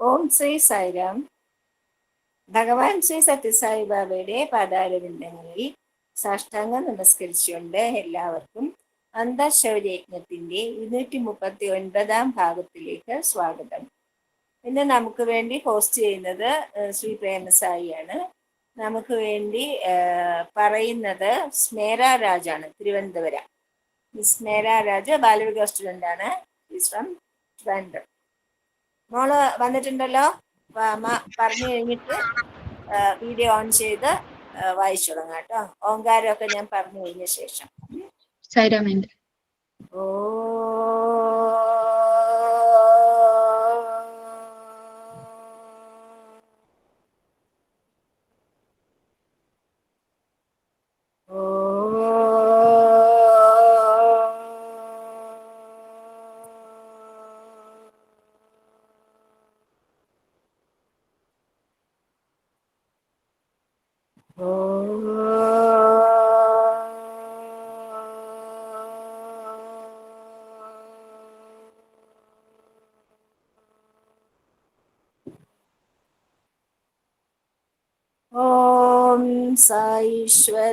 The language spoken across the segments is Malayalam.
ഓം ശ്രീ സായിരാം. ഭഗവാൻ ശ്രീ സത്യസായി ബാബയുടെ പാതാരവിന്ദങ്ങളിൽ സാഷ്ടാംഗം നമസ്കരിച്ചുകൊണ്ട് എല്ലാവർക്കും അന്തർശൗര്യജ്ഞത്തിന്റെ ഇരുന്നൂറ്റി മുപ്പത്തി ഒൻപതാം ഭാഗത്തിലേക്ക് സ്വാഗതം. ഇന്ന് നമുക്ക് വേണ്ടി ഹോസ്റ്റ് ചെയ്യുന്നത് ശ്രീ പ്രേമസായിയാണ്. നമുക്ക് വേണ്ടി പറയുന്നത് സ്മേര രാജാണ് തിരുവനന്തപുരം. മിസ് സ്മേര രാജ ബാലവിക സ്റ്റുഡന്റ് ആണ്. ഫ്രം ട്രിവാൻഡ്രം മോൾ വന്നിട്ടുണ്ടല്ലോ. പറഞ്ഞു കഴിഞ്ഞിട്ട് വീഡിയോ ഓൺ ചെയ്ത് വായിച്ചു തുടങ്ങാം കേട്ടോ. ഓങ്കാരമൊക്കെ ഞാൻ പറഞ്ഞു കഴിഞ്ഞ ശേഷം. ഓ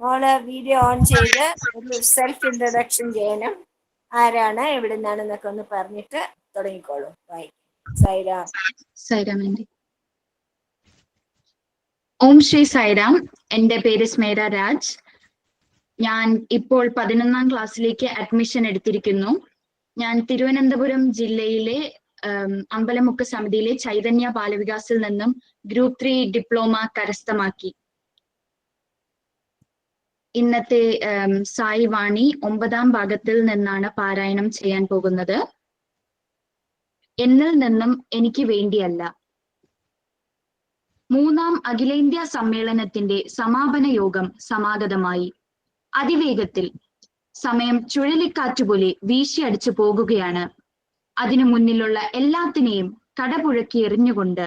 മോൾ വീഡിയോ ഓൺ ചെയ്ത് ഒരു സെൽഫ് ഇൻട്രൊഡക്ഷൻ ചെയ്യണം ആരാണ് എവിടെ നിന്നാണെന്നൊക്കെ ഒന്ന് പറഞ്ഞിട്ട് തുടങ്ങിക്കോളൂ. ബൈ സൈറാം സൈറാം ഓം ശ്രീ സൈറാം എന്റെ പേര് സ്മേര രാജ്. ഞാൻ ഇപ്പോൾ പതിനൊന്നാം ക്ലാസ്സിലേക്ക് അഡ്മിഷൻ എടുത്തിരിക്കുന്നു. ഞാൻ തിരുവനന്തപുരം ജില്ലയിലെ അമ്പലമുക്ക് സമിതിയിലെ ചൈതന്യ ബാലവികാസിൽ നിന്നും ഗ്രൂപ്പ് ത്രീ ഡിപ്ലോമ കരസ്ഥമാക്കി. ഇന്നത്തെ സായി വാണി ഒമ്പതാം ഭാഗത്തിൽ നിന്നാണ് പാരായണം ചെയ്യാൻ പോകുന്നത്. എന്നിൽ നിന്നും എനിക്ക് വേണ്ടിയല്ല. മൂന്നാം അഖിലേന്ത്യാ സമ്മേളനത്തിന്റെ സമാപന യോഗം സമാഗതമായി. അതിവേഗത്തിൽ സമയം ചുഴലിക്കാറ്റുപോലെ വീശിയടിച്ചു പോകുകയാണ്. അതിനു മുന്നിലുള്ള എല്ലാത്തിനെയും കടപുഴക്കി എറിഞ്ഞുകൊണ്ട്.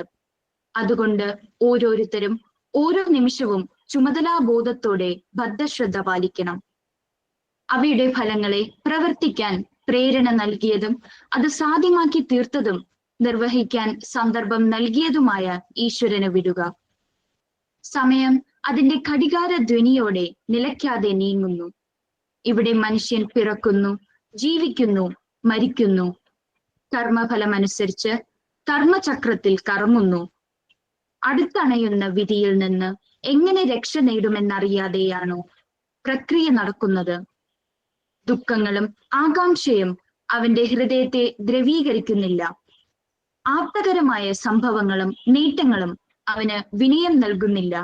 അതുകൊണ്ട് ഓരോരുത്തരും ഓരോ നിമിഷവും ചുമതലാബോധത്തോടെ ബദ്ധശ്രദ്ധ പാലിക്കണം. അവയുടെ ഫലങ്ങളെ പ്രവർത്തിക്കാൻ പ്രേരണ നൽകിയതും അത് സാധ്യമാക്കി തീർത്തതും നിർവഹിക്കാൻ സന്ദർഭം നൽകിയതുമായ ഈശ്വരന് വിടുക. സമയം അതിന്റെ ഘടികാര ധ്വനിയോടെ നിലയ്ക്കാതെ നീങ്ങുന്നു. ഇവിടെ മനുഷ്യൻ പിറക്കുന്നു ജീവിക്കുന്നു മരിക്കുന്നു. കർമ്മഫലമനുസരിച്ച് കർമ്മചക്രത്തിൽ കറങ്ങുന്നു. അടുത്തണയുന്ന വിധിയിൽ നിന്ന് എങ്ങനെ രക്ഷ നേടുമെന്നറിയാതെയാണോ പ്രക്രിയ നടക്കുന്നത്? ദുഃഖങ്ങളും ആകാംക്ഷയും അവന്റെ ഹൃദയത്തെ ദ്രവീകരിക്കുന്നില്ല. ആപ്തകരമായ സംഭവങ്ങളും നേട്ടങ്ങളും അവന് വിനയം നൽകുന്നില്ല.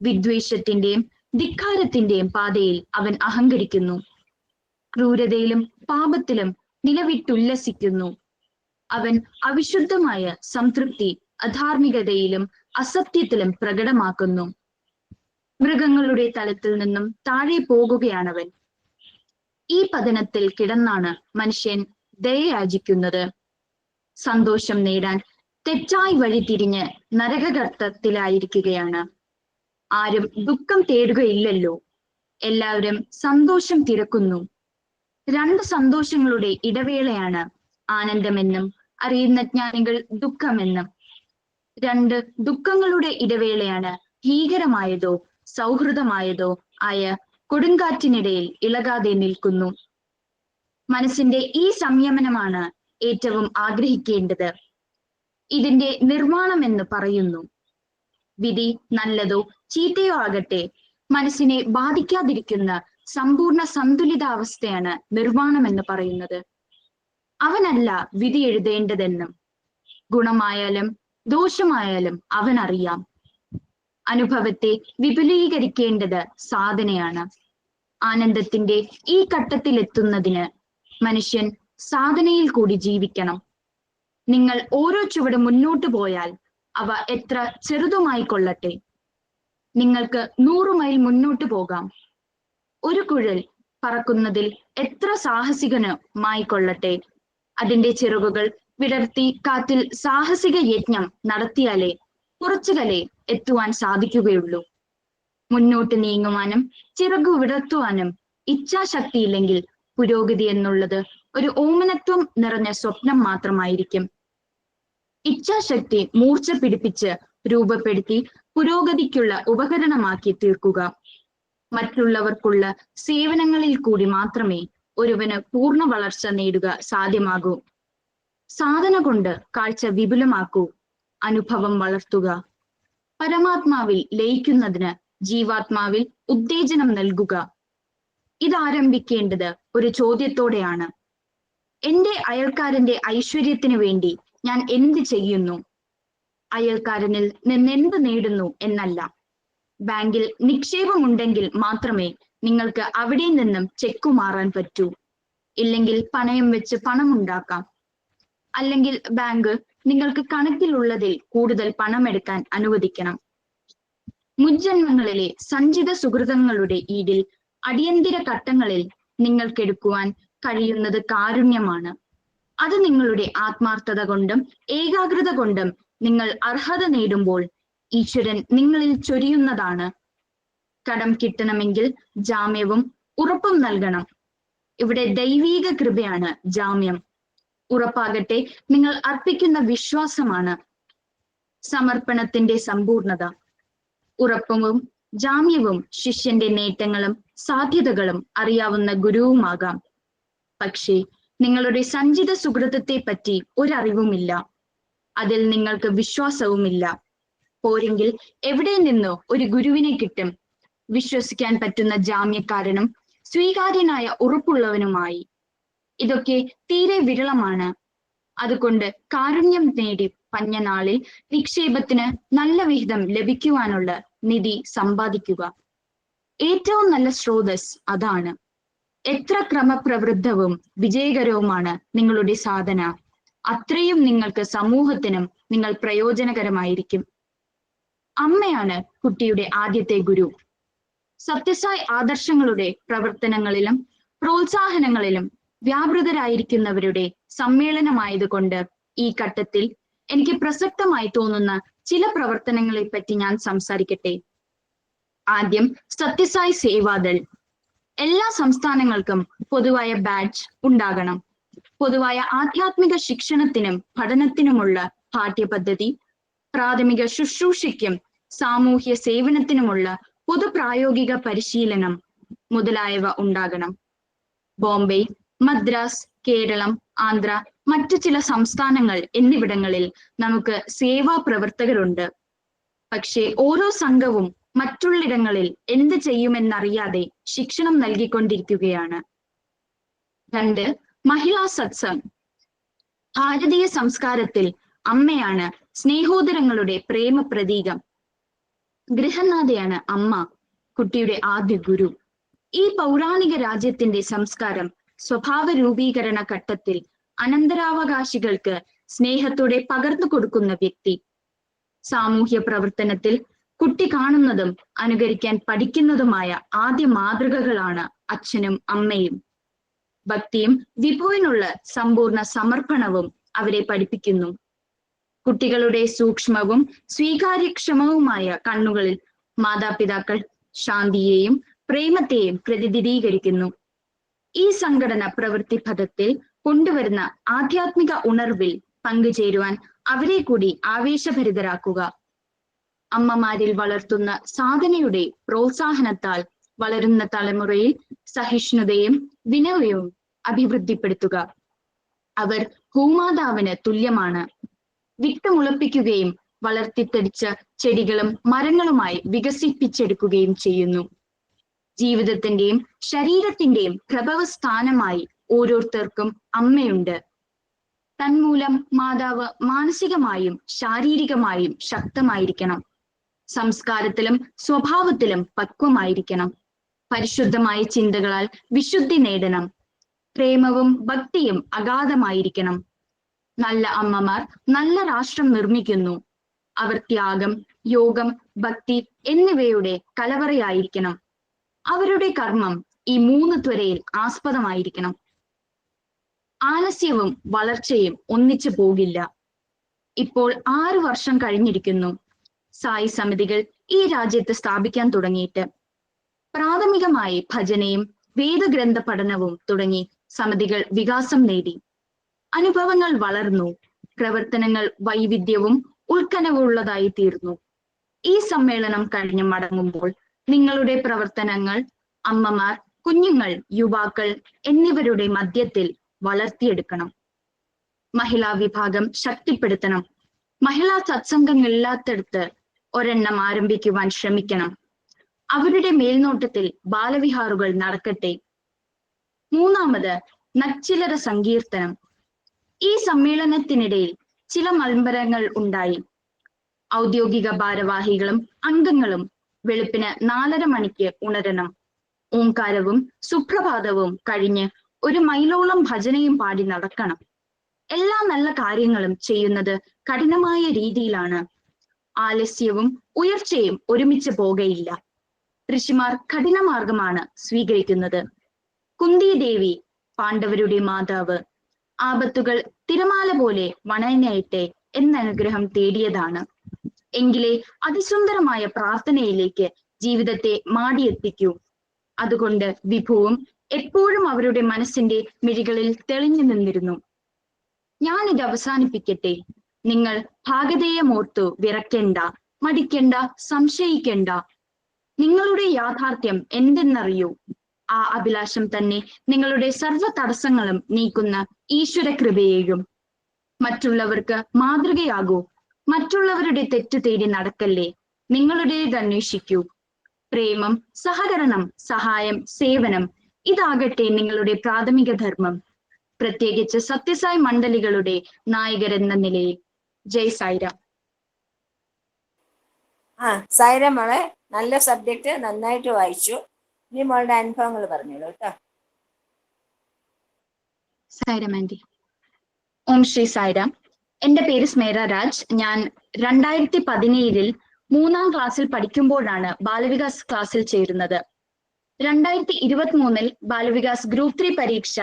വിദ്വേഷത്തിന്റെയും ധിക്കാരത്തിന്റെയും പാതയിൽ അവൻ അഹങ്കരിക്കുന്നു. ക്രൂരതയിലും പാപത്തിലും നിലവിട്ടുല്ലസിക്കുന്നു. അവൻ അവിശുദ്ധമായ സംതൃപ്തി അധാർമികതയിലും അസത്യത്തിലും പ്രകടമാക്കുന്നു. മൃഗങ്ങളുടെ തലത്തിൽ നിന്നും താഴെ പോകുകയാണവൻ. ഈ പതനത്തിൽ കിടന്നാണ് മനുഷ്യൻ ദയയാചിക്കുന്നത് സന്തോഷം നേടാൻ തെറ്റായി വഴി തിരിഞ്ഞ് നരകകർത്തത്തിലായിരിക്കുകയാണ് ആരും ദുഃഖം തേടുകയില്ലല്ലോ. എല്ലാവരും സന്തോഷം തിരക്കുന്നു. രണ്ട് സന്തോഷങ്ങളുടെ ഇടവേളയാണ് ആനന്ദമെന്നും അറിയുന്ന ജ്ഞാനികൾ ദുഃഖമെന്നും. രണ്ട് ദുഃഖങ്ങളുടെ ഇടവേളയാണ് ഭീകരമായതോ സൗഹൃദമായതോ ആയ കൊടുങ്കാറ്റിനിടയിൽ ഇളകാതെ നിൽക്കുന്നു. മനസ്സിന്റെ ഈ സംയമനമാണ് ഏറ്റവും ആഗ്രഹിക്കേണ്ടത്. ഇതിന്റെ നിർമ്മാണം എന്ന് പറയുന്നു. വിധി നല്ലതോ ചീത്തയോ ആകട്ടെ മനസ്സിനെ ബാധിക്കാതിരിക്കുന്ന സമ്പൂർണ സന്തുലിതാവസ്ഥയാണ് നിർമ്മാണം എന്ന് പറയുന്നത്. അവനല്ല വിധി എഴുതേണ്ടതെന്നും ഗുണമായാലും ദോഷമായാലും അവൻ അറിയാം അനുഭവത്തെ വിപുലീകരിക്കേണ്ടത് സാധനയാണ്. ആനന്ദത്തിന്റെ ഈ ഘട്ടത്തിലെത്തുന്നതിന് മനുഷ്യൻ സാധനയിൽ കൂടി ജീവിക്കണം. നിങ്ങൾ ഓരോ ചുവട് മുന്നോട്ട് പോയാൽ അവ എത്ര ചെറുതുമായി കൊള്ളട്ടെ നിങ്ങൾക്ക് നൂറു മൈൽ മുന്നോട്ട് പോകാം. ഒരു കുഴൽ പറക്കുന്നതിൽ എത്ര സാഹസികനുമായി കൊള്ളട്ടെ അതിന്റെ ചിറകുകൾ വിടർത്തി കാറ്റിൽ സാഹസിക യജ്ഞം നടത്തിയാലേ കുറച്ചുകലേ എത്തുവാൻ സാധിക്കുകയുള്ളൂ. മുന്നോട്ട് നീങ്ങുവാനും ചിറകു വിടർത്തുവാനും ഇച്ഛാശക്തിയില്ലെങ്കിൽ പുരോഗതി എന്നുള്ളത് ഒരു ഓമനത്വം നിറഞ്ഞ സ്വപ്നം മാത്രമായിരിക്കും. ഇച്ഛാശക്തി മൂർച്ച പിടിപ്പിച്ച് രൂപപ്പെടുത്തി പുരോഗതിക്കുള്ള ഉപകരണമാക്കി തീർക്കുക. മറ്റുള്ളവർക്കുള്ള സേവനങ്ങളിൽ കൂടി മാത്രമേ ഒരുവന് പൂർണ വളർച്ച നേടുക സാധ്യമാകൂ. സാധന കൊണ്ട് കാഴ്ച വിപുലമാക്കൂ. അനുഭവം വളർത്തുക. പരമാത്മാവിൽ ലയിക്കുന്നതിന് ജീവാത്മാവിൽ ഉത്തേജനം നൽകുക. ഇതാരംഭിക്കേണ്ടത് ഒരു ചോദ്യത്തോടെയാണ്. എന്റെ അയൽക്കാരന്റെ ഐശ്വര്യത്തിനു വേണ്ടി ഞാൻ എന്ത് ചെയ്യുന്നു? അയൽക്കാരനിൽ നിന്നെന്ത് നേടുന്നു എന്നല്ല. ബാങ്കിൽ നിക്ഷേപമുണ്ടെങ്കിൽ മാത്രമേ നിങ്ങൾക്ക് അവിടെ നിന്നും ചെക്കു മാറാൻ പറ്റൂ. ഇല്ലെങ്കിൽ പണയം വെച്ച് പണം ഉണ്ടാക്കാം അല്ലെങ്കിൽ ബാങ്ക് നിങ്ങൾക്ക് കണക്കിലുള്ളതിൽ കൂടുതൽ പണം എടുക്കാൻ അനുവദിക്കണം. മുജ്ജന്മങ്ങളിലെ സഞ്ചിത സുഹൃതങ്ങളുടെ ഈടിൽ അടിയന്തര ഘട്ടങ്ങളിൽ നിങ്ങൾക്കെടുക്കുവാൻ കഴിയുന്നത് കാരുണ്യമാണ്. അത് നിങ്ങളുടെ ആത്മാർത്ഥത കൊണ്ടും ഏകാഗ്രത കൊണ്ടും നിങ്ങൾ അർഹത നേടുമ്പോൾ ഈശ്വരൻ നിങ്ങളിൽ ചൊരിയുന്നതാണ്. കടം കിട്ടണമെങ്കിൽ ജാമ്യവും ഉറപ്പും നൽകണം. ഇവിടെ ദൈവീക കൃപയാണ് ജാമ്യം. ഉറപ്പാകട്ടെ. നിങ്ങൾ അർപ്പിക്കുന്ന വിശ്വാസമാണ് സമർപ്പണത്തിന്റെ സമ്പൂർണത. ഉറപ്പവും ജാമ്യവും ശിഷ്യന്റെ നേട്ടങ്ങളും സാധ്യതകളും അറിയാവുന്ന ഗുരുവുമാകാം. പക്ഷേ നിങ്ങളുടെ സഞ്ചിത സുഹൃത്തത്തെ പറ്റി ഒരറിവുമില്ല. അതിൽ നിങ്ങൾക്ക് വിശ്വാസവുമില്ല. പോരെങ്കിൽ എവിടെ നിന്നോ ഒരു ഗുരുവിനെ കിട്ടും. വിശ്വസിക്കാൻ പറ്റുന്ന ജാമ്യക്കാരനും സ്വീകാര്യനായ ഉറപ്പുള്ളവനുമായി ഇതൊക്കെ തീരെ വിരളമാണ്. അതുകൊണ്ട് കാരുണ്യം നേടി പഞ്ഞനാളിൽ നിക്ഷേപത്തിന് നല്ല വിഹിതം ലഭിക്കുവാനുള്ള നിധി സമ്പാദിക്കുക. ഏറ്റവും നല്ല സ്രോതസ് അതാണ്. എത്ര ക്രമപ്രവൃദ്ധവും വിജയകരവുമാണ് നിങ്ങളുടെ സാധന. അത്രയും നിങ്ങൾക്ക് സമൂഹത്തിനും നിങ്ങൾ പ്രയോജനകരമായിരിക്കും. അമ്മയാണ് കുട്ടിയുടെ ആദ്യത്തെ ഗുരു. സത്യസായ് ആദർശങ്ങളുടെ പ്രവർത്തനങ്ങളിലും പ്രോത്സാഹനങ്ങളിലും വ്യാപൃതരായിരിക്കുന്നവരുടെ സമ്മേളനമായതുകൊണ്ട് ഈ ഘട്ടത്തിൽ എനിക്ക് പ്രസക്തമായി തോന്നുന്ന ചില പ്രവർത്തനങ്ങളെ പറ്റി ഞാൻ സംസാരിക്കട്ടെ. ആദ്യം സത്യസായി സേവാദൾ. എല്ലാ സംസ്ഥാനങ്ങൾക്കും പൊതുവായ ബാച്ച് ഉണ്ടാകണം. പൊതുവായ ആധ്യാത്മിക ശിക്ഷണത്തിനും പഠനത്തിനുമുള്ള പാഠ്യപദ്ധതി പ്രാഥമിക ശുശ്രൂഷയ്ക്കും സാമൂഹ്യ സേവനത്തിനുമുള്ള പൊതുപ്രായോഗിക പരിശീലനം മുതലായവ ഉണ്ടാകണം. ബോംബെ മദ്രാസ് കേരളം ആന്ധ്ര മറ്റു ചില സംസ്ഥാനങ്ങൾ എന്നിവിടങ്ങളിൽ നമുക്ക് സേവാ പ്രവർത്തകരുണ്ട്. പക്ഷേ ഓരോ സംഘവും മറ്റുള്ളിടങ്ങളിൽ എന്ത് ചെയ്യുമെന്നറിയാതെ ശിക്ഷണം നൽകിക്കൊണ്ടിരിക്കുകയാണ്. രണ്ട് മഹിളാ സത്സംഗ്. ഭാരതീയ സംസ്കാരത്തിൽ അമ്മയാണ് സ്നേഹോദരങ്ങളുടെ പ്രേമ പ്രതീകം. ഗൃഹനാഥയാണ് അമ്മ കുട്ടിയുടെ ആദ്യ ഗുരു. ഈ പൗരാണിക രാജ്യത്തിന്റെ സംസ്കാരം സ്വഭാവ രൂപീകരണ ഘട്ടത്തിൽ അനന്തരാവകാശികൾക്ക് സ്നേഹത്തോടെ പകർന്നു കൊടുക്കുന്ന വ്യക്തി. സാമൂഹ്യ പ്രവർത്തനത്തിൽ കുട്ടി കാണുന്നതും അനുകരിക്കാൻ പഠിക്കുന്നതുമായ ആദ്യ മാതൃകകളാണ് അച്ഛനും അമ്മയും. ഭക്തിയും വിഭുവിനുള്ള സമ്പൂർണ സമർപ്പണവും അവരെ പഠിപ്പിക്കുന്നു. കുട്ടികളുടെ സൂക്ഷ്മവും സ്വീകാര്യക്ഷമവുമായ കണ്ണുകളിൽ മാതാപിതാക്കൾ ശാന്തിയെയും പ്രേമത്തെയും പ്രതിനിധീകരിക്കുന്നു. ഈ സംഘടന പ്രവൃത്തി പദത്തിൽ കൊണ്ടുവരുന്ന ആധ്യാത്മിക ഉണർവിൽ പങ്കുചേരുവാൻ അവരെ കൂടി ആവേശഭരിതരാക്കുക. അമ്മമാരിൽ വളർത്തുന്ന സാധനയുടെ പ്രോത്സാഹനത്താൽ വളരുന്ന തലമുറയിൽ സഹിഷ്ണുതയും വിനയവും അഭിവൃദ്ധിപ്പെടുത്തുക. അവർ ഭൂമാതാവിന് തുല്യമാണ്. വിത്തമുളപ്പിക്കുകയും വളർത്തിത്തടിച്ച ചെടികളും മരങ്ങളുമായി വികസിപ്പിച്ചെടുക്കുകയും ചെയ്യുന്നു. ജീവിതത്തിന്റെയും ശരീരത്തിന്റെയും പ്രഭവസ്ഥാനമായി ഓരോരുത്തർക്കും അമ്മയുണ്ട്. തന്മൂലം മാതാവ് മാനസികമായും ശാരീരികമായും ശക്തമായിരിക്കണം. സംസ്കാരത്തിലും സ്വഭാവത്തിലും പക്വമായിരിക്കണം. പരിശുദ്ധമായ ചിന്തകളാൽ വിശുദ്ധി നേടണം. പ്രേമവും ഭക്തിയും അഗാധമായിരിക്കണം. നല്ല അമ്മമാർ നല്ല രാഷ്ട്രം നിർമ്മിക്കുന്നു. അവർ ത്യാഗം യോഗം ഭക്തി എന്നിവയുടെ കലവറയായിരിക്കണം. അവരുടെ കർമ്മം ഈ മൂന്ന് ത്വരയിൽ ആസ്പദമായിരിക്കണം. ആലസ്യവും വളർച്ചയും ഒന്നിച്ചു പോകില്ല. ഇപ്പോൾ ആറു വർഷം കഴിഞ്ഞിരിക്കുന്നു. സായി സമിതികൾ ഈ രാജ്യത്ത് സ്ഥാപിക്കാൻ തുടങ്ങിയിട്ട്. പ്രാഥമികമായി ഭജനയും വേദഗ്രന്ഥ പഠനവും തുടങ്ങി സമിതികൾ വികാസം നേടി. അനുഭവങ്ങൾ വളർന്നു. പ്രവർത്തനങ്ങൾ വൈവിധ്യവും ഉൾക്കനവുള്ളതായി തീർന്നു. ഈ സമ്മേളനം കഴിഞ്ഞ് മടങ്ങുമ്പോൾ നിങ്ങളുടെ പ്രവർത്തനങ്ങൾ അമ്മമാർ കുഞ്ഞുങ്ങൾ യുവാക്കൾ എന്നിവരുടെ മധ്യത്തിൽ വളർത്തിയെടുക്കണം. മഹിളാ വിഭാഗം ശക്തിപ്പെടുത്തണം. മഹിളാ സത്സംഗങ്ങളില്ലാത്തടുത്ത് ഒരെണ്ണം ആരംഭിക്കുവാൻ ശ്രമിക്കണം. അവരുടെ മേൽനോട്ടത്തിൽ ബാലവിഹാറുകൾ നടക്കട്ടെ. മൂന്നാമത് നച്ചിലര സങ്കീർത്തനം. ഈ സമ്മേളനത്തിനിടയിൽ ചില മത്സരങ്ങൾ ഉണ്ടായി. ഔദ്യോഗിക ഭാരവാഹികളും അംഗങ്ങളും വെളുപ്പിന് നാലര മണിക്ക് ഉണരണം. ഓംകാരവും സുപ്രഭാതവും കഴിഞ്ഞ് ഒരു മൈലോളം ഭജനയും പാടി നടക്കണം. എല്ലാ നല്ല കാര്യങ്ങളും ചെയ്യുന്നത് കഠിനമായ രീതിയിലാണ്. ആലസ്യവും ഉയർച്ചയും ഒരുമിച്ച് പോകയില്ല. ഋഷിമാർ കഠിനമാർഗമാണ് സ്വീകരിക്കുന്നത്. കുന്തി ദേവി പാണ്ഡവരുടെ മാതാവ് ആപത്തുകൾ തിരമാല പോലെ വണയനയട്ടെ എന്നനുഗ്രഹം തേടിയതാണ്. എങ്കിലേ അതിസുന്ദരമായ പ്രാർത്ഥനയിലേക്ക് ജീവിതത്തെ മാടിയെത്തിക്കൂ. അതുകൊണ്ട് വിഭുവും എപ്പോഴും അവരുടെ മനസ്സിന്റെ മിഴികളിൽ തെളിഞ്ഞു നിന്നിരുന്നു. ഞാനിത് അവസാനിപ്പിക്കട്ടെ. നിങ്ങൾ ഭാഗതേയമോർത്തു വിറക്കേണ്ട മടിക്കണ്ട സംശയിക്കണ്ട. നിങ്ങളുടെ യാഥാർത്ഥ്യം എന്തെന്നറിയൂ. ആ അഭിലാഷം തന്നെ നിങ്ങളുടെ സർവ തടസ്സങ്ങളും നീക്കുന്ന ഈശ്വര കൃപയെയും മറ്റുള്ളവർക്ക് മാതൃകയാകൂ. മറ്റുള്ളവരുടെ തെറ്റ് തേടി നടക്കല്ലേ? നിങ്ങളുടേത് അന്വേഷിക്കൂ. പ്രേമം സഹകരണം സഹായം സേവനം ഇതാകട്ടെ നിങ്ങളുടെ പ്രാഥമിക ധർമ്മം. പ്രത്യേകിച്ച് സത്യസായി മണ്ഡലികളുടെ നായകരെന്ന നിലയിൽ. ജയ് സായിരാം. ആ സൈര മോളെ നല്ല സബ്ജക്റ്റ് നന്നായിട്ട് വായിച്ചു. ഇനി മോളുടെ അനുഭവങ്ങൾ പറഞ്ഞോളൂ കേട്ടോ. സായിരാം ആന്റി ഓം ശ്രീ സായിരാം. എന്റെ പേര് സ്മേര രാജ്. ഞാൻ രണ്ടായിരത്തി പതിനേഴിൽ മൂന്നാം ക്ലാസ്സിൽ പഠിക്കുമ്പോഴാണ് ബാലവികാസ് ക്ലാസ്സിൽ ചേരുന്നത്. രണ്ടായിരത്തി ഇരുപത്തി മൂന്നിൽ ബാലവികാസ് ഗ്രൂപ്പ് ത്രീ പരീക്ഷ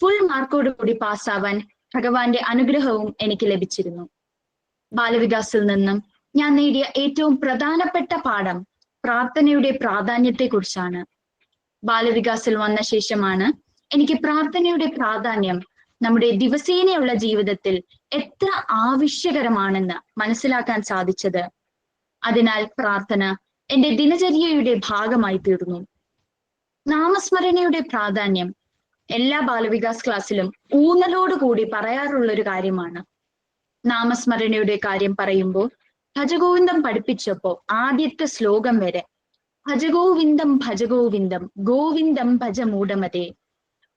ഫുൾ മാർക്കോടുകൂടി പാസ്സാവാൻ ഭഗവാന്റെ അനുഗ്രഹവും എനിക്ക് ലഭിച്ചിരുന്നു. ബാലവികാസിൽ നിന്നും ഞാൻ നേടിയ ഏറ്റവും പ്രധാനപ്പെട്ട പാഠം പ്രാർത്ഥനയുടെ പ്രാധാന്യത്തെക്കുറിച്ചാണ്. ബാലവികാസിൽ വന്ന ശേഷമാണ് എനിക്ക് പ്രാർത്ഥനയുടെ പ്രാധാന്യം നമ്മുടെ ദിവസേനയുള്ള ജീവിതത്തിൽ എത്ര ആവശ്യകരമാണെന്ന് മനസ്സിലാക്കാൻ സാധിച്ചത്? അതിനാൽ പ്രാർത്ഥന എന്റെ ദിനചര്യയുടെ ഭാഗമായി തീർന്നു. നാമസ്മരണയുടെ പ്രാധാന്യം എല്ലാ ബാലവികാസ് ക്ലാസ്സിലും ഊന്നലോടുകൂടി പറയാറുള്ള ഒരു കാര്യമാണ്. നാമസ്മരണയുടെ കാര്യം പറയുമ്പോൾ ഭജഗോവിന്ദം പഠിപ്പിച്ചപ്പോ ആദ്യത്തെ ശ്ലോകം വരെ ഭജഗോവിന്ദം ഭജഗോവിന്ദം ഗോവിന്ദം ഭജമൂടമതേ.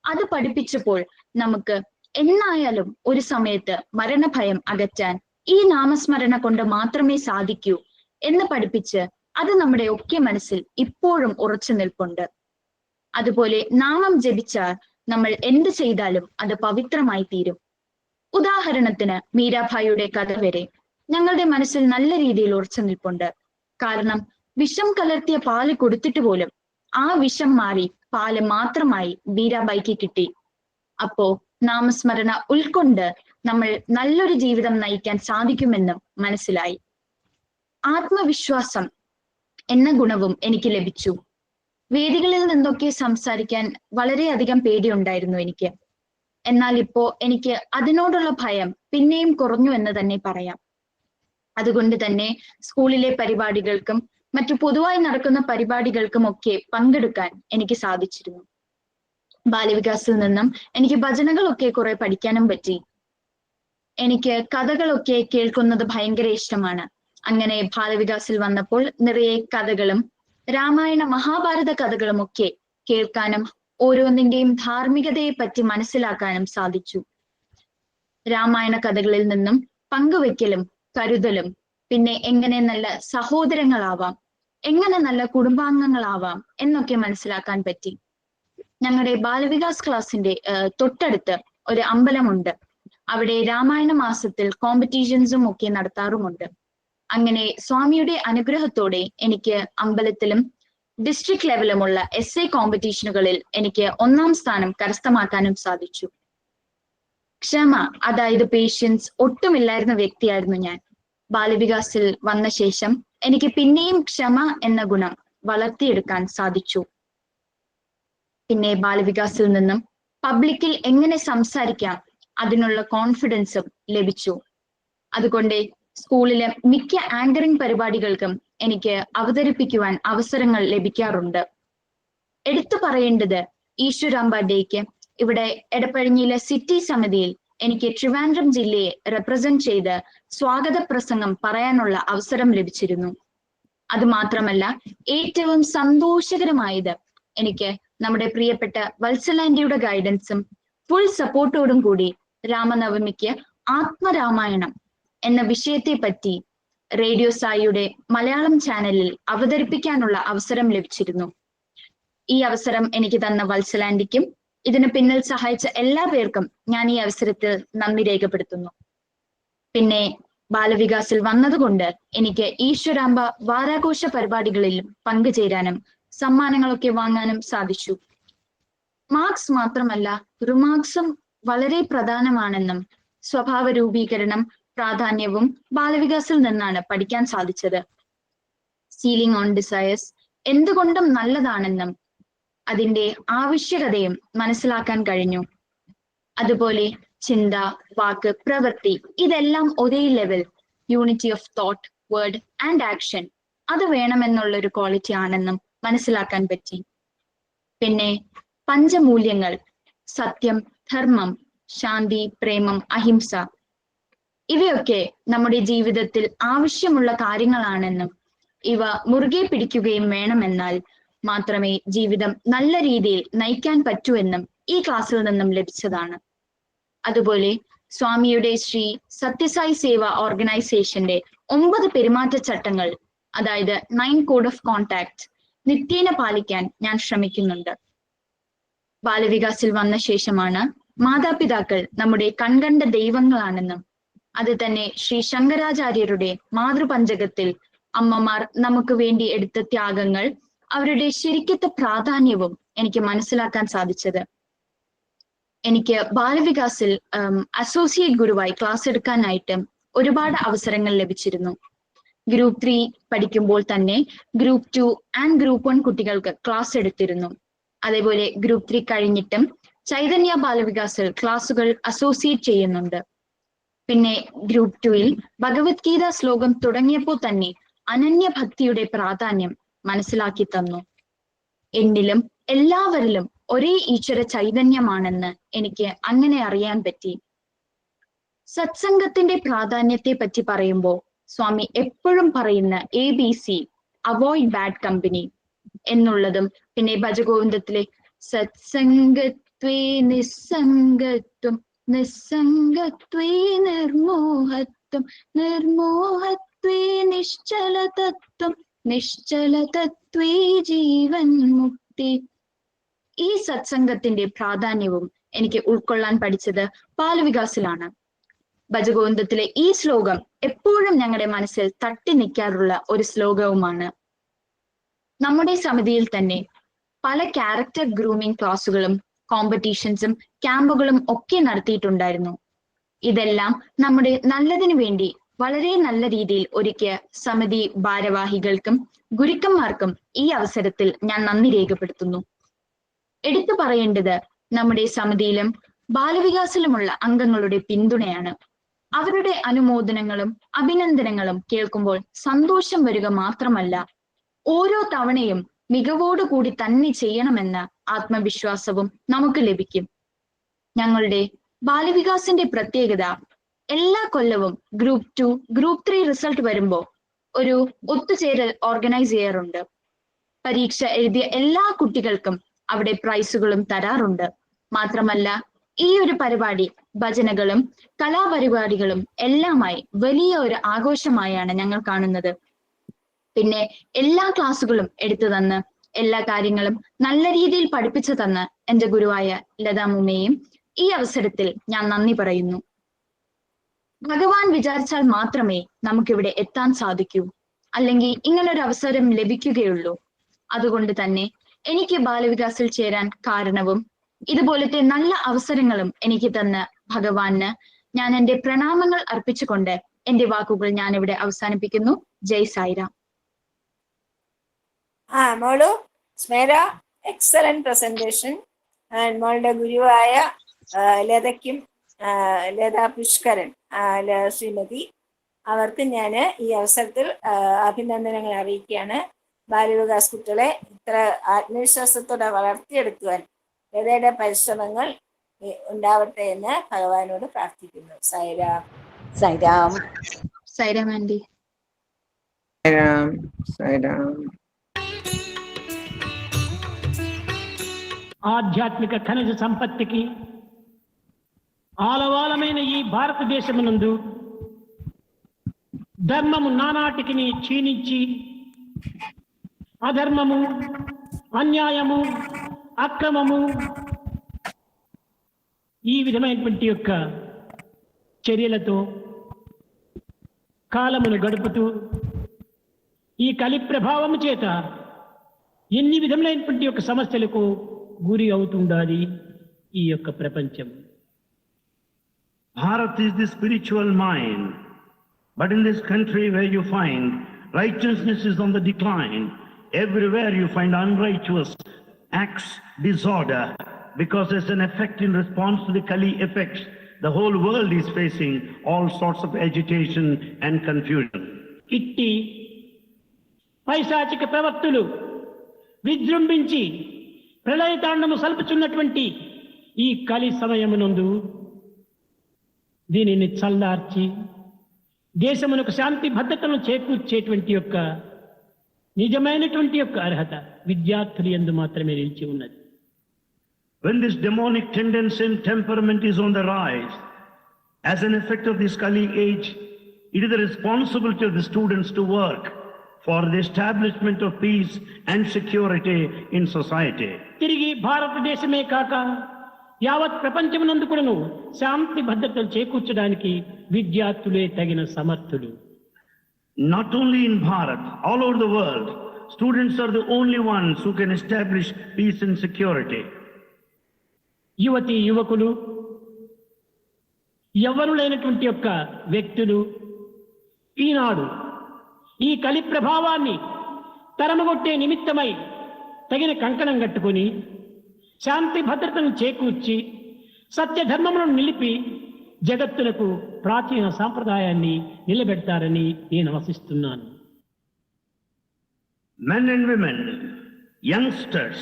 അത് പഠിപ്പിച്ചപ്പോൾ നമുക്ക് എന്നായാലും ഒരു സമയത്ത് മരണഭയം അകറ്റാൻ ഈ നാമസ്മരണ കൊണ്ട് മാത്രമേ സാധിക്കൂ എന്ന് പഠിപ്പിച്ച് അത് നമ്മുടെ ഒക്കെ മനസ്സിൽ ഇപ്പോഴും ഉറച്ചു നിൽപ്പുണ്ട്. അതുപോലെ നാമം ജപിച്ചാൽ നമ്മൾ എന്ത് ചെയ്താലും അത് പവിത്രമായി തീരും. ഉദാഹരണത്തിന് മീരാഭായിയുടെ കഥ വരെ ഞങ്ങളുടെ മനസ്സിൽ നല്ല രീതിയിൽ ഉറച്ചു നിൽപ്പുണ്ട്. കാരണം വിഷം കലർത്തിയ പാൽ കൊടുത്തിട്ട് പോലും ആ വിഷം മാറി പാൽ മാത്രമായി മീരാബായിക്ക് കിട്ടി. അപ്പോ നാമസ്മരണ ഉൾക്കൊണ്ട് നമ്മൾ നല്ലൊരു ജീവിതം നയിക്കാൻ സാധിക്കുമെന്നും മനസ്സിലായി. ആത്മവിശ്വാസം എന്ന ഗുണവും എനിക്ക് ലഭിച്ചു. വേദികളിൽ നിന്നൊക്കെ സംസാരിക്കാൻ വളരെയധികം പേടിയുണ്ടായിരുന്നു എനിക്ക്. എന്നാൽ ഇപ്പോ എനിക്ക് അതിനോടുള്ള ഭയം പിന്നെയും കുറഞ്ഞു എന്ന് തന്നെ പറയാം. അതുകൊണ്ട് തന്നെ സ്കൂളിലെ പരിപാടികൾക്കും മറ്റു പൊതുവായി നടക്കുന്ന പരിപാടികൾക്കും ഒക്കെ പങ്കെടുക്കാൻ എനിക്ക് സാധിച്ചിരുന്നു. ബാലവികാസിൽ നിന്നും എനിക്ക് ഭജനകളൊക്കെ കുറെ പഠിക്കാനും പറ്റി. എനിക്ക് കഥകളൊക്കെ കേൾക്കുന്നത് ഭയങ്കര ഇഷ്ടമാണ്. അങ്ങനെ ബാലവികാസിൽ വന്നപ്പോൾ നിറയെ കഥകളും രാമായണ മഹാഭാരത കഥകളും ഒക്കെ കേൾക്കാനും ഓരോന്നിന്റെയും ധാർമ്മികതയെ പറ്റി മനസ്സിലാക്കാനും സാധിച്ചു. രാമായണ കഥകളിൽ നിന്നും പങ്കുവെക്കലും കരുതലും പിന്നെ എങ്ങനെ നല്ല സഹോദരങ്ങളാവാം എങ്ങനെ നല്ല കുടുംബാംഗങ്ങളാവാം എന്നൊക്കെ മനസ്സിലാക്കാൻ പറ്റി. ഞങ്ങളുടെ ബാലവികാസ് ക്ലാസിന്റെ തൊട്ടടുത്ത് ഒരു അമ്പലമുണ്ട്. അവിടെ രാമായണ മാസത്തിൽ കോമ്പറ്റീഷൻസും ഒക്കെ നടത്താറുമുണ്ട്. അങ്ങനെ സ്വാമിയുടെ അനുഗ്രഹത്തോടെ എനിക്ക് അമ്പലത്തിലും ഡിസ്ട്രിക്ട് ലെവലുമുള്ള എസ് എ കോമ്പറ്റീഷനുകളിൽ എനിക്ക് ഒന്നാം സ്ഥാനം കരസ്ഥമാക്കാനും സാധിച്ചു. ക്ഷമ അതായത് പേഷ്യൻസ് ഒട്ടുമില്ലായിരുന്ന വ്യക്തിയായിരുന്നു ഞാൻ. ബാലവികാസിൽ വന്ന ശേഷം എനിക്ക് പിന്നെയും ക്ഷമ എന്ന ഗുണം വളർത്തിയെടുക്കാൻ സാധിച്ചു. പിന്നെ ബാലവികാസിൽ നിന്നും പബ്ലിക്കിൽ എങ്ങനെ സംസാരിക്കാം അതിനുള്ള കോൺഫിഡൻസും ലഭിച്ചു. അതുകൊണ്ട് സ്കൂളിലെ മിക്ക ആങ്കറിംഗ് പരിപാടികൾക്കും എനിക്ക് അവതരിപ്പിക്കുവാൻ അവസരങ്ങൾ ലഭിക്കാറുണ്ട്. എടുത്തു പറയേണ്ടത് ഈശ്വരാംബാഡേക്ക് ഇവിടെ എടപ്പഴിഞ്ഞിയിലെ സിറ്റി സമിതിയിൽ എനിക്ക് ട്രിവാൻഡ്രം ജില്ലയെ റെപ്രസെന്റ് ചെയ്ത് സ്വാഗത പ്രസംഗം പറയാനുള്ള അവസരം ലഭിച്ചിരുന്നു. അത് മാത്രമല്ല ഏറ്റവും സന്തോഷകരമായത് എനിക്ക് നമ്മുടെ പ്രിയപ്പെട്ട വത്സലാൻഡിയുടെ ഗൈഡൻസും ഫുൾ സപ്പോർട്ടോടും കൂടി രാമനവമിക്ക് ആത്മരാമായണം എന്ന വിഷയത്തെ പറ്റി റേഡിയോ സായിയുടെ മലയാളം ചാനലിൽ അവതരിപ്പിക്കാനുള്ള അവസരം ലഭിച്ചിരുന്നു. ഈ അവസരം എനിക്ക് തന്ന വത്സലാൻഡിക്കും ഇതിന് പിന്നിൽ സഹായിച്ച എല്ലാ പേർക്കും ഞാൻ ഈ അവസരത്തിൽ നന്ദി രേഖപ്പെടുത്തുന്നു. പിന്നെ ബാലവികാസിൽ വന്നതുകൊണ്ട് എനിക്ക് ഈശ്വരാംബ വാരാഘോഷ പരിപാടികളിലും പങ്കുചേരാനും സമ്മാനങ്ങളൊക്കെ വാങ്ങാനും സാധിച്ചു. മാർക്സ് മാത്രമല്ല റുമാർക്സും വളരെ പ്രധാനമാണെന്നും സ്വഭാവ രൂപീകരണം പ്രാധാന്യവും ബാലവികാസിൽ നിന്നാണ് പഠിക്കാൻ സാധിച്ചത്. സീലിംഗ് ഓൺ ഡിസയേഴ്സ് എന്തുകൊണ്ടും നല്ലതാണെന്നും അതിന്റെ ആവശ്യകതയും മനസ്സിലാക്കാൻ കഴിഞ്ഞു. അതുപോലെ ചിന്ത വാക്ക് പ്രവൃത്തി ഇതെല്ലാം ഒരേ level unity of thought word and action അത് വേണമെന്നുള്ള ഒരു ക്വാളിറ്റി ആണെന്നും മനസ്സിലാക്കാൻ പറ്റി. പിന്നെ പഞ്ചമൂല്യങ്ങൾ സത്യം ധർമ്മം ശാന്തി പ്രേമം അഹിംസ ഇവയൊക്കെ നമ്മുടെ ജീവിതത്തിൽ ആവശ്യമുള്ള കാര്യങ്ങളാണെന്നും ഇവ മുറുകെ പിടിക്കുകയും വേണമെന്നാൽ മാത്രമേ ജീവിതം നല്ല രീതിയിൽ നയിക്കാൻ പറ്റൂ എന്നും ഈ ക്ലാസ്സിൽ നിന്നും ലഭിച്ചതാണ്. അതുപോലെ സ്വാമിയുടെ ശ്രീ സത്യസായി സേവ ഓർഗനൈസേഷന്റെ ഒമ്പത് പെരുമാറ്റച്ചട്ടങ്ങൾ അതായത് നയൻ കോഡ് ഓഫ് കോണ്ടാക്ട് നിത്യേന പാലിക്കാൻ ഞാൻ ശ്രമിക്കുന്നുണ്ട്. ബാലവികാസിൽ വന്ന ശേഷമാണ് മാതാപിതാക്കൾ നമ്മുടെ കൺകണ്ട ദൈവങ്ങളാണെന്നും അത് തന്നെ ശ്രീ ശങ്കരാചാര്യരുടെ മാതൃപഞ്ചകത്തിൽ അമ്മമാർ നമുക്ക് വേണ്ടി എടുത്ത ത്യാഗങ്ങൾ അവരുടെ ശരിക്കത്തെ പ്രാധാന്യവും എനിക്ക് മനസ്സിലാക്കാൻ സാധിച്ചത്. എനിക്ക് ബാലവികാസിൽ അസോസിയേറ്റ് ഗുരുവായി ക്ലാസ് എടുക്കാനായിട്ട് ഒരുപാട് അവസരങ്ങൾ ലഭിച്ചിരുന്നു. ഗ്രൂപ്പ് ത്രീ പഠിക്കുമ്പോൾ തന്നെ group two and group one കുട്ടികൾക്ക് ക്ലാസ് എടുത്തിരുന്നു. അതേപോലെ ഗ്രൂപ്പ് ത്രീ കഴിഞ്ഞിട്ടും ചൈതന്യ ബാലവികാസിൽ ക്ലാസുകൾ അസോസിയേറ്റ് ചെയ്യുന്നുണ്ട്. പിന്നെ ഗ്രൂപ്പ് ടുവിൽ ഭഗവത്ഗീത ശ്ലോകം തുടങ്ങിയപ്പോൾ തന്നെ അനന്യ ഭക്തിയുടെ പ്രാധാന്യം മനസ്സിലാക്കി തന്നു. എന്നിലും എല്ലാവരിലും ഒരേ ഈശ്വര ചൈതന്യമാണെന്ന് എനിക്ക് അങ്ങനെ അറിയാൻ പറ്റി. സത്സംഗത്തിന്റെ പ്രാധാന്യത്തെ പറ്റി പറയുമ്പോൾ സ്വാമി എപ്പോഴും പറയുന്ന A B C avoid bad company എന്നുള്ളതും പിന്നെ ഭജഗോവിന്ദത്തിലെ സത്സംഗത്വേ നിസ്സംഗത്വം നിസ്സംഗത്വേ നിർമോഹത്വം നിർമോഹത്വേ നിശ്ചലതത്വം നിശ്ചലതത്വേ ജീവൻ മുക്തി. ഈ സത്സംഗത്തിന്റെ പ്രാധാന്യവും എനിക്ക് ഉൾക്കൊള്ളാൻ പഠിച്ചത് ബാലവികാസിലാണ്. ഭജഗോവിന്ദത്തിലെ ഈ ശ്ലോകം എപ്പോഴും ഞങ്ങളുടെ മനസ്സിൽ തട്ടി നിൽക്കാറുള്ള ഒരു ശ്ലോകവുമാണ്. നമ്മുടെ സമിതിയിൽ തന്നെ പല ക്യാരക്ടർ ഗ്രൂമിംഗ് ക്ലാസുകളും കോമ്പറ്റീഷൻസും ക്യാമ്പുകളും ഒക്കെ നടത്തിയിട്ടുണ്ടായിരുന്നു. ഇതെല്ലാം നമ്മുടെ നല്ലതിനു വേണ്ടി വളരെ നല്ല രീതിയിൽ ഒരുക്കിയ സമിതി ഭാരവാഹികൾക്കും ഗുരുക്കന്മാർക്കും ഈ അവസരത്തിൽ ഞാൻ നന്ദി രേഖപ്പെടുത്തുന്നു. എടുത്തു പറയേണ്ടത് നമ്മുടെ സമിതിയിലും ബാലവികാസിലുമുള്ള അംഗങ്ങളുടെ പിന്തുണയാണ്. അവരുടെ അനുമോദനങ്ങളും അഭിനന്ദനങ്ങളും കേൾക്കുമ്പോൾ സന്തോഷം വരിക മാത്രമല്ല ഓരോ തവണയും മികവോടുകൂടി തന്നെ ചെയ്യണമെന്ന ആത്മവിശ്വാസവും നമുക്ക് ലഭിക്കും. ഞങ്ങളുടെ ബാലവികാസിന്റെ പ്രത്യേകത എല്ലാ കൊല്ലവും group two group three result വരുമ്പോൾ ഒരു ഒത്തുചേരൽ ഓർഗനൈസ് ചെയ്യാറുണ്ട്. പരീക്ഷ എഴുതിയ എല്ലാ കുട്ടികൾക്കും അവിടെ പ്രൈസുകളും തരാറുണ്ട്. മാത്രമല്ല ഈ ഒരു പരിപാടി ഭജനകളും കലാപരിപാടികളും എല്ലാമായി വലിയ ഒരു ആഘോഷമായാണ് ഞങ്ങൾ കാണുന്നത്. പിന്നെ എല്ലാ ക്ലാസ്സുകളും എടുത്തു തന്ന് എല്ലാ കാര്യങ്ങളും നല്ല രീതിയിൽ പഠിപ്പിച്ചു തന്ന് എന്റെ ഗുരുവായ ലതാമുമ്മയും ഈ അവസരത്തിൽ ഞാൻ നന്ദി പറയുന്നു. ഭഗവാൻ വിചാരിച്ചാൽ മാത്രമേ നമുക്കിവിടെ എത്താൻ സാധിക്കൂ. അല്ലെങ്കിൽ ഇങ്ങനൊരു അവസരം ലഭിക്കുകയുള്ളൂ. അതുകൊണ്ട് തന്നെ എനിക്ക് ബാലവികാസിൽ ചേരാൻ കാരണവും ഇതുപോലത്തെ നല്ല അവസരങ്ങളും എനിക്ക് തന്ന ഭഗവാന്. ഞാൻ എന്റെ പ്രണാമങ്ങൾ അർപ്പിച്ചുകൊണ്ട് എന്റെ വാക്കുകൾ ഞാൻ ഇവിടെ അവസാനിപ്പിക്കുന്നു. ജയ് സായിരാം. ആ മോളു സ്മേര എക്സലന്റ് പ്രസന്റേഷൻ മോളുടെ ഗുരുവായ ലതയ്ക്കും ലതാ പുഷ്കരൻ ശ്രീമതി. അവർക്ക് ഞാൻ ഈ അവസരത്തിൽ അഭിനന്ദനങ്ങൾ അറിയിക്കുകയാണ്. ബാലവികാസ് കുട്ടികളെ ഇത്ര ആത്മവിശ്വാസത്തോടെ വളർത്തിയെടുക്കുവാൻ ലതയുടെ പരിശ്രമങ്ങൾ ഏ, ഉണ്ടാവട്ടെ എന്ന് ഭഗവാനോട് പ്രാർത്ഥിക്കുന്നു സൈരാം സൈരാം സൈരാം ആൻഡി സായിരാം സായിരാം ఆధ్యాత్మిక ఖనిజ సంపత్తికి ఆలవాలమైన ఈ భారతదేశమునందు ధర్మము నానాటికి క్షీణించి అధర్మము అన్యాయము అక్రమము. ఈ విధమైనటువంటి యొక్క చర్యలతో కాలమును గడుపుతూ ఈ కలి ప్రభావము చేత ఎన్ని విధములైనటువంటి యొక్క సమస్యలకు గురి అవుతుండాలి ఈ యొక్క ప్రపంచం. Bharat is the spiritual mind but in this country where you find righteousness is on the decline everywhere you find unrighteous acts, disorder, because there's an effect in response to the Kali effects. The whole world is facing all sorts of agitation and confusion. ఇట్టి పైశాచిక ప్రవక్తులు విజృంభించి ప్రళయతాండము సల్పుచున్నటువంటి ఈ కలి సమయమునందు దీనిని చల్లార్చి దేశమునకు శాంతి భద్రతను చేకూర్చేటువంటి యొక్క నిజమైనటువంటి యొక్క అర్హత విద్యార్థులు ఎందు మాత్రమే నిలిచి ఉన్నది When this demonic tendency and temperament is on the rise, as an effect of this Kali age, it is the responsibility of the students to work for the establishment of peace and security in society. తిరిగి భారతదేశమే కాక యావత్ ప్రపంచమునందు కూడాను శాంతి భద్రతలు చేకూర్చడానికి విద్యార్థులే తగిన సమర్థులు Not only in Bharat, all over the world, students are the only ones who can establish peace and security. యువతి యువకులు ఎవరులైనటువంటి యొక్క వ్యక్తులు ఈనాడు ఈ కలి ప్రభావాన్ని తరమగొట్టే నిమిత్తమై తగిన కంకణం కట్టుకొని శాంతి భద్రతను చేకూర్చి సత్యధర్మములను నిలిపి జగత్తులకు ప్రాచీన సాంప్రదాయాన్ని నిలబెడతారని నేను ఆశిస్తున్నాను Men and women, youngsters,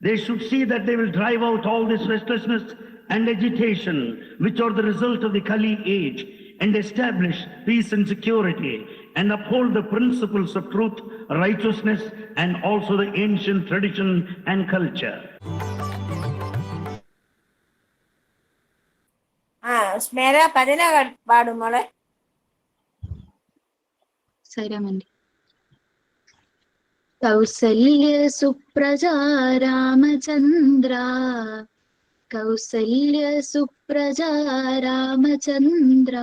they should see that they will drive out all this restlessness and agitation which are the result of the Kali age and establish peace and security and uphold the principles of truth, righteousness and also the ancient tradition and culture. Kausalya സുപ്രജാ Ramachandra. Kausalya സുപ്രജാ Ramachandra.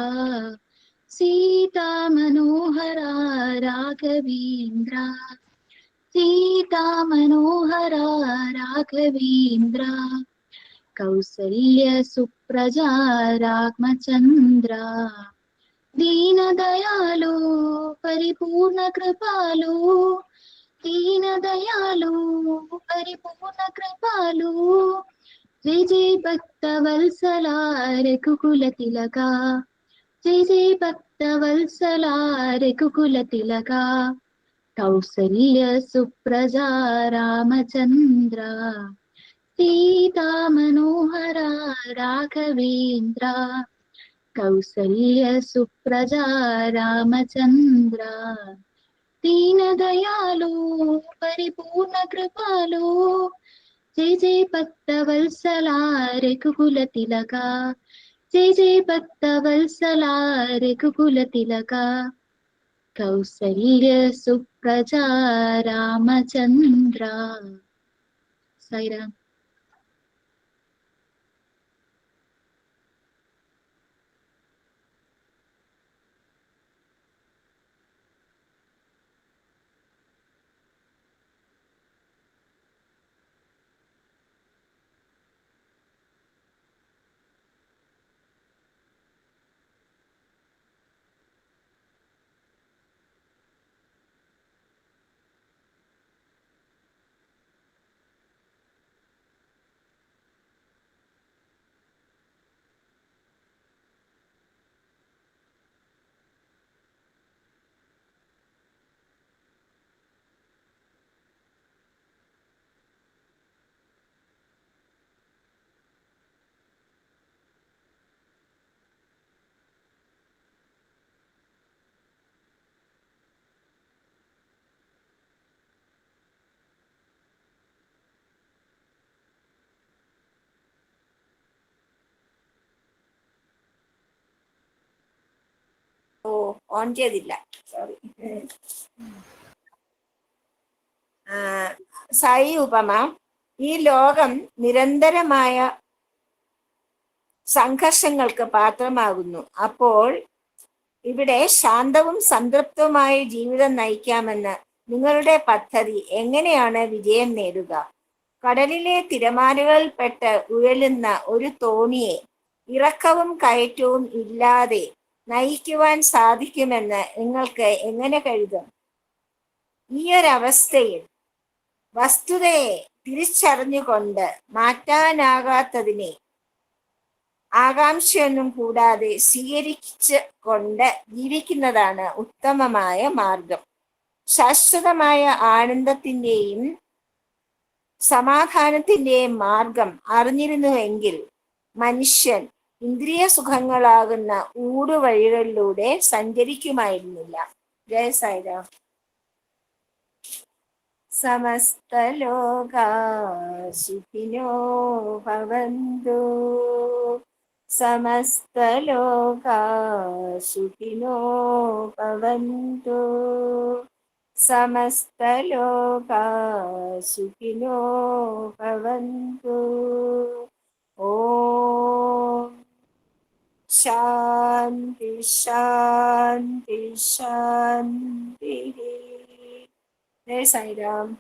രാഘവീന്ദ്ര. Kausalya Raghavendra ప్రజా రామచంద్ర దీన దయాలు పరిపూర్ణ కృపాలు దీన దయాలు పరిపూర్ణ కృపాలు జయ జయ భక్త వల్సలారెకు కుల తిలక జయ జయ భక్త వల్సలారెకు కుల తిలక కౌసల్య సుప్రజా రామచంద్ర సీతా మనోహర రాఘవేంద్ర కౌసల్య సుప్రజా రామచంద్ర. దీనదయాలు పరిపూర్ణ కృపాలు జయ జయ భక్తవల్సలారెకుల తిలక జయ జయ భక్తవల్సలారెకుల తిలక కౌసల్య సుప్రజా రామచంద్ర. సైరా ഓൺ ചെയ്തില്ല. സോറി സായി ഉപമ ഈ ലോകം നിരന്തരമായ സംഘർഷങ്ങൾക്ക് പാത്രമാകുന്നു. അപ്പോൾ ഇവിടെ ശാന്തവും സംതൃപ്തവുമായ ജീവിതം നയിക്കാമെന്ന് നിങ്ങളുടെ പദ്ധതി എങ്ങനെയാണ് വിജയം നേടുക? കടലിലെ തിരമാലകളിൽപ്പെട്ട് ഉഴലുന്ന ഒരു തോണിയെ ഇറക്കവും കയറ്റവും ഇല്ലാതെ നയിക്കുവാൻ സാധിക്കുമെന്ന് നിങ്ങൾക്ക് എങ്ങനെ കരുതും? ഈ ഒരവസ്ഥയിൽ വസ്തുതയെ തിരിച്ചറിഞ്ഞുകൊണ്ട് മാറ്റാനാകാത്തതിനെ ആകാംക്ഷയൊന്നും കൂടാതെ സ്വീകരിച്ച് കൊണ്ട് ജീവിക്കുന്നതാണ് ഉത്തമമായ മാർഗം. ശാശ്വതമായ ആനന്ദത്തിന്റെയും സമാധാനത്തിന്റെയും മാർഗം അറിഞ്ഞിരുന്നുവെങ്കിൽ മനുഷ്യൻ ഇന്ദ്രിയ സുഖങ്ങളാകുന്ന ഊടുവഴികളിലൂടെ സഞ്ചരിക്കുമായിരുന്നില്ല. ജയ സായിരാം. സമസ്ത സുഖിനോ ഭവന്തു സമസ്തലോകാ സുഖിനോ ഭവന്തു സമസ്തലോകാ സുഖിനോ ഭവന്തു ഓം ശാന്തി ശാന്തി ശാന്തി ജയ സായിരാം